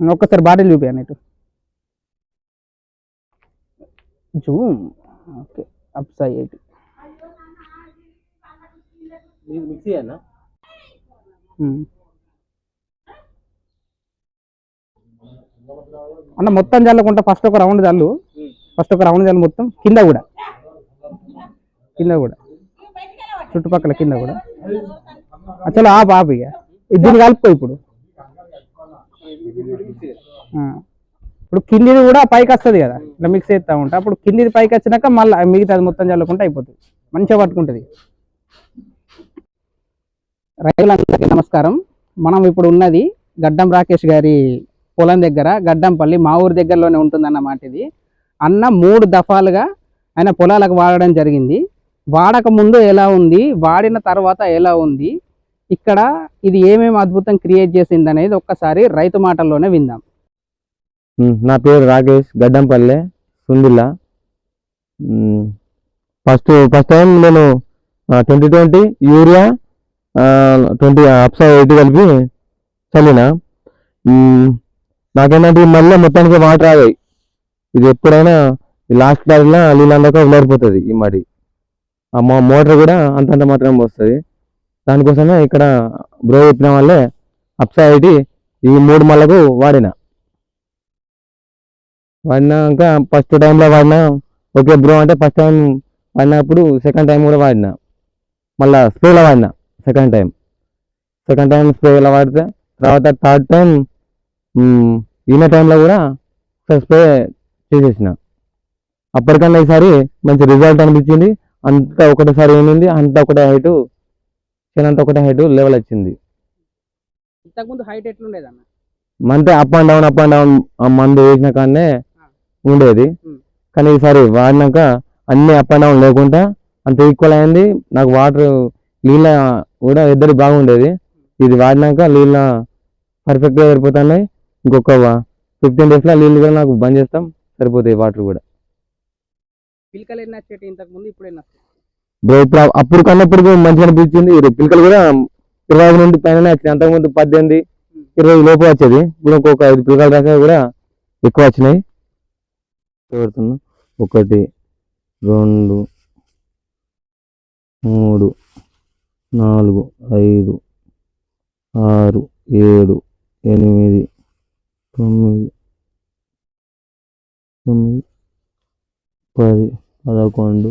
ఒక్కసారి బాటిల్ చూపించాను ఇటు జూమ్. ఓకే ఇది మిక్సీ అన్న అన్న మొత్తం చల్లుకుంటా ఫస్ట్ ఒక రౌండ్ చల్లు. ఫస్ట్ ఒక రౌండ్ చల్లు మొత్తం. కింద కూడా. కింద కూడా. చుట్టుపక్కల కింద కూడా. అసలు ఆ పాప ఇక. ఇది దీన్ని కలుపుకో ఇప్పుడు. ఇప్పుడు కిందిది కూడా పైకి వస్తుంది కదా. ఇట్లా మిక్స్ చేస్తా ఉంటా. అప్పుడు కిందిది పైకి వచ్చినాక మళ్ళీ మిగతాది మొత్తం చల్లకుండా అయిపోతుంది. మంచిగా పట్టుకుంటుంది. రైతులందరికీ నమస్కారం. మనం ఇప్పుడు ఉన్నది గడ్డం రాకేష్ గారి పొలం దగ్గర గడ్డంపల్లి మా ఊరి దగ్గరలోనే ఉంటుందన్నమాట ఇది. అన్న మూడు దఫాలుగా ఆయన పొలాలకు వాడడం జరిగింది. వాడక ముందు ఎలా ఉంది? వాడిన తర్వాత ఎలా ఉంది? ఇక్కడ ఇది ఏమేమి అద్భుతం క్రియేట్ చేసింది అనేది ఒక్కసారి రైతు మాటల్లోనే విందాం. నా పేరు Rakesh Gaddampalle Sundilla. First first time నేను ట్వంటీ ట్వంటీ యూరియా ట్వంటీ అప్సా ఎయిట్ కలిపి చల్లిన. నాకేంటంటే మళ్ళీ మొత్తానికి వాటర్ ఆగాయి. ఇది ఎప్పుడైనా లాస్ట్ టైంలో నీళ్ళందాక వదిలిపోతుంది ఈ మడి. ఆ మోటార్ కూడా అంతంత మాత్రం వస్తుంది. దానికోసమే ఇక్కడ బ్రో చెప్పిన వాళ్ళే అప్సా ఈ మూడు మళ్ళకు వాడిన. వాడినాక ఫస్ట్ టైంలో వాడినా. ఓకే బ్రో అంటే ఫస్ట్ టైం వాడినప్పుడు సెకండ్ టైం కూడా వాడినా. మళ్ళా స్ప్రేలో వాడినా సెకండ్ టైం. సెకండ్ టైం స్ప్రేలో వాడితే తర్వాత థర్డ్ టైం ఈయన టైంలో కూడా ఒకసారి స్ప్రే చేసేసిన. అప్పటికన్నా ఈసారి మంచి రిజల్ట్ అనిపించింది. అంతా ఒకటేసారి ఏమైంది? అంతా ఒకటే హైటు అంతా ఒకటే హైట్ లెవెల్ వచ్చింది. ఇంతకుముందు హైట్ ఎట్లుండేదన్న? మంతే up and down up and down మందు వేసిన కాడనే ఉండేది. కానీ ఈసారి వాడినాక అన్ని అప్ అండ్ డౌన్ లేకుండా అంత ఈక్వల్ అయింది. నాకు వాటర్ నీళ్ళ కూడా ఇద్దరు బాగుండేది. ఇది వాడినాక నీళ్ళ పర్ఫెక్ట్గా సరిపోతున్నాయి. ఇంకొక ఫిఫ్టీన్ డేస్లో నీళ్ళు కూడా నాకు బంద్ చేస్తాం. సరిపోతాయి వాటర్ కూడా. పిలకలు ఎన్ని వచ్చేటి ఇంతకు ముందు ఇప్పుడు ఎన్ని వస్తాయి బ్రో ఇప్పుడు అప్పుడు కన్నా ఇప్పుడు మంచిగా అనిపించింది. ఈ పిల్లకలు కూడా ఇరవై ఐదు నుండి పైన వచ్చినాయి. అంతకుముందు పద్దెనిమిది ఇరవై లోపు వచ్చేది. ఇప్పుడు ఇంకొక ఐదు పిల్లకల దాకా కూడా ఎక్కువ వచ్చినాయి. పెడుతున్నా ఒకటి రెండు మూడు నాలుగు ఐదు ఆరు ఏడు ఎనిమిది తొమ్మిది తొమ్మిది పది పదకొండు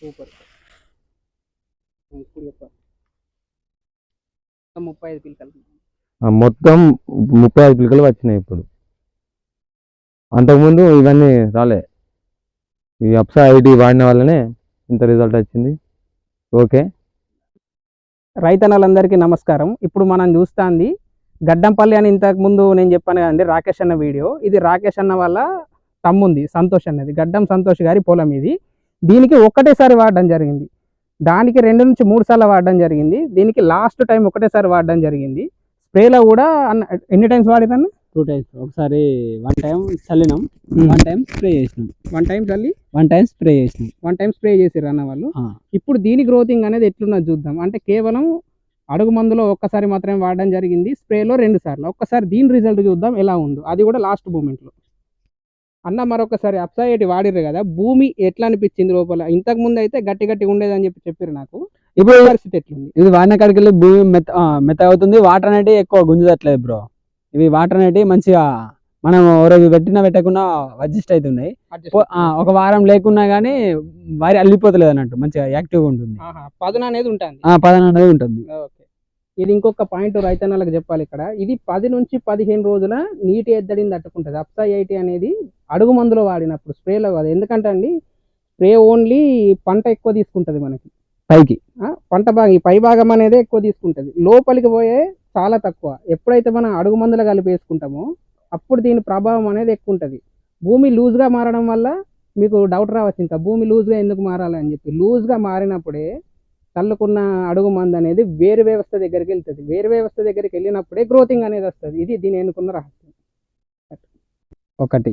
సూపర్. ఇప్పుడు చెప్పాలి. మొత్తం ముప్పై ఐదు పిలకలు. మొత్తం ముప్పై ఐదు పిలకలు వచ్చినాయి ఇప్పుడు. అంతకుముందు ఇవన్నీ రాలే. ఈ అప్సా ఐడి వాడిన వల్లనే ఇంత రిజల్ట్ వచ్చింది. ఓకే. రైతన్నలందరికీ నమస్కారం. ఇప్పుడు మనం చూస్తాంది గడ్డంపల్లి అని ఇంతకు ముందు నేను చెప్పాను కదండి రాకేష్ అన్న వీడియో. ఇది రాకేష్ అన్న వల్ల తమ్ముంది సంతోష్ అన్నది. గడ్డం సంతోష్ గారి పొలం ఇది. దీనికి ఒక్కటేసారి వాడడం జరిగింది. దానికి రెండు నుంచి మూడు సార్లు వాడడం జరిగింది. దీనికి లాస్ట్ టైం ఒకటేసారి వాడడం జరిగింది. స్ప్రేలో కూడా ఎన్ని టైమ్స్ వాడిదన్న? Two times. ఒకసారి వన్ టైం చల్లినాం. వన్ టైం స్ప్రే చేసినాం. వన్ టైం చల్లి? వన్ టైం స్ప్రే చేసినాం. వన్ టైం స్ప్రే చేసిర్రు అన్న వాళ్ళు. ఇప్పుడు దీని గ్రోతింగ్ అనేది ఎట్లున్నది చూద్దాం. అంటే కేవలం అడుగు మందులో ఒక్కసారి మాత్రమే వాడడం జరిగింది. స్ప్రేలో రెండు సార్లు. ఒక్కసారి దీని రిజల్ట్ చూద్దాం ఎలా ఉందో. అది కూడా లాస్ట్ మూమెంట్లో. అన్న మరొకసారి అప్సైటి వాడిర్రు కదా భూమి ఎట్లా అనిపించింది లోపల? ఇంతకు ముందు అయితే గట్టి గట్టిగా ఉండేదని చెప్పి చెప్పారు నాకు. ఇప్పుడు పరిస్థితి ఎట్లుంది? ఇది వాడిన కాడికి వెళ్ళి భూమి మెత్త మెత్త అవుతుంది వాటర్ అనేటివి ఎక్కువ గుంజుతట్లేదు బ్రో. ఇవి వాటర్ అనేటివి మంచిగా మనం రోజు పెట్టినా పెట్టకుండా అడ్జస్ట్ అవుతున్నాయి ఒక వారం లేకున్నా కానీ వారి అల్లిపోతలేదు అన్నట్టు మంచిగా యాక్టివ్గా ఉంటుంది. పదును అనేది ఉంటుంది. ఆ పదన అనేది ఉంటుంది. ఇది ఇంకొక పాయింట్ రైతన్నలకు చెప్పాలి ఇక్కడ. ఇది పది నుంచి పదిహేను రోజుల నీటి ఎద్దడిని తట్టుకుంటుంది. అప్సా ఎయిటీ అనేది అడుగు మందులో వాడినప్పుడు స్ప్రేలో కాదు. ఎందుకంటే అండి స్ప్రే ఓన్లీ పంట ఎక్కువ తీసుకుంటది మనకి. పైకి. పంట భాగం ఈ పై భాగం అనేది ఎక్కువ తీసుకుంటది. లోపలికి పోయే చాలా తక్కువ. ఎప్పుడైతే మనం అడుగు మందులు కలిపి వేసుకుంటామో అప్పుడు దీని ప్రభావం అనేది ఎక్కువ ఉంటుంది. భూమి లూజ్గా మారడం వల్ల మీకు డౌట్ రావచ్చు. ఇంకా భూమి లూజ్గా ఎందుకు మారాలి అని చెప్పి. లూజ్గా మారినప్పుడే చల్లుకున్న అడుగు మందు అనేది వేరు వ్యవస్థ దగ్గరికి వెళ్తుంది. వేరు వ్యవస్థ దగ్గరికి వెళ్ళినప్పుడే గ్రోతింగ్ అనేది వస్తుంది. ఇది దీని ఎన్నుకున్న రహస్యం. ఒకటి.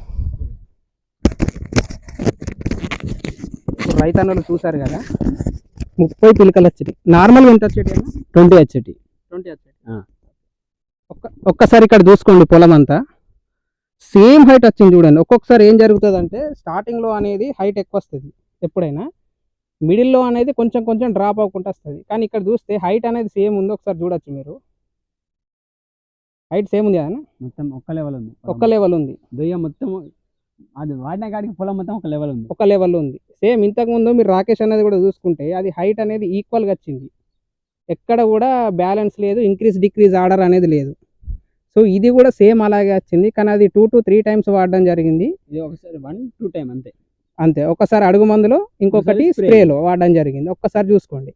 రైతన్నలు చూసారు కదా? ముప్పై పిలకలు వచ్చేటి నార్మల్గా ఎంత వచ్చేటి ట్వంటీ వచ్చేటి ట్వంటీ వచ్చేటి. ఒక్క ఒక్కసారి ఇక్కడ చూసుకోండి పొలం అంతా. సేమ్ హైట్ వచ్చింది చూడండి. ఒక్కొక్కసారి ఏం జరుగుతుంది అంటే స్టార్టింగ్లో అనేది హైట్ ఎక్కువ వస్తుంది ఎప్పుడైనా. మిడిల్లో అనేది కొంచెం కొంచెం డ్రాప్ అవ్వకుండా వస్తుంది. కానీ ఇక్కడ చూస్తే హైట్ అనేది సేమ్ ఉంది. ఒకసారి చూడొచ్చు మీరు. హైట్ సేమ్ ఉంది కదా మొత్తం ఒక్క లెవెల్ ఉంది. ఒక్క లెవెల్ ఉంది. దొయ్య మొత్తం అది వాడిన కాడికి పొలం మొత్తం ఒక లెవెల్ ఉంది. ఒక లెవెల్ ఉంది. సేమ్ ఇంతకు ముందు మీరు రాకేష్ అనేది కూడా చూసుకుంటే అది హైట్ అనేది ఈక్వల్గా వచ్చింది. ఎక్కడ కూడా బ్యాలెన్స్ లేదు ఇంక్రీజ్ డిక్రీజ్ ఆర్డర్ అనేది లేదు. సో ఇది కూడా సేమ్ అలాగే వచ్చింది. కానీ అది టూ టు త్రీ టైమ్స్ వాడడం జరిగింది. ఇది ఒకసారి వన్ టూ టైం అంతే. అంతే. ఒకసారి అడుగు మందులో ఇంకొకటి. స్ప్రేలో వాడడం జరిగింది. ఒక్కసారి చూసుకోండి.